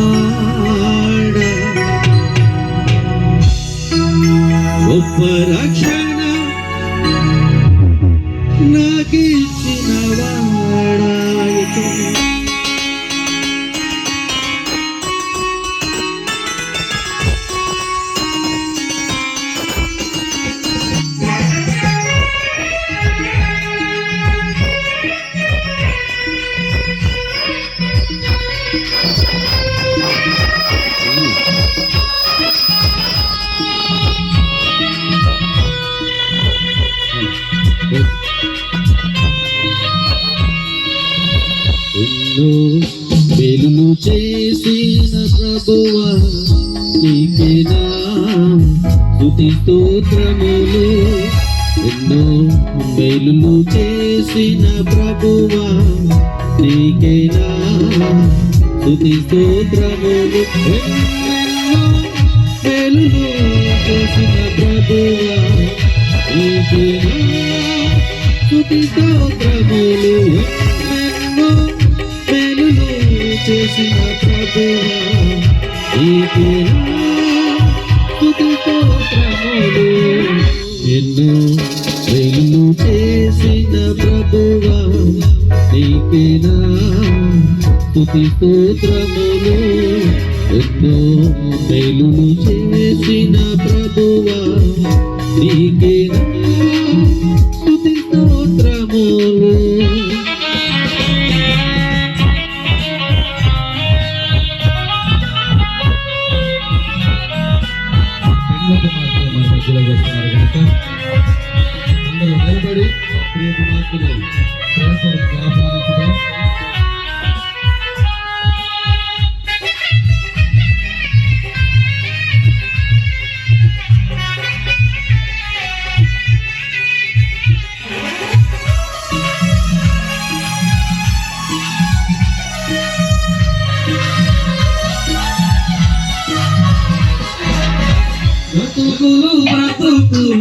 మార్చినవాడ గొప్ప రక్షణ నాకి ఎన్నో మేలులు చేసిన ప్రభువా నీకేనా స్తుతి స్తోత్రములు. ఎన్నో మేలులు చేసిన ప్రభువా నీకేనా స్తుతి స్తోత్రములు. ఎన్నెన్నో చేసిన ప్రభువా నీకేనా స్తుతి స్తోత్రములు. చేసిన ప్రభువా నీకేనా స్తుతి స్తోత్రములు ఎన్నో మేలులు చేసిన ప్రభువా. నీకేనా స్తుతి స్తోత్రములు ఎన్నో మేలులు చేసిన ప్రభువా. నీకేనా மாவட்டம் அந்த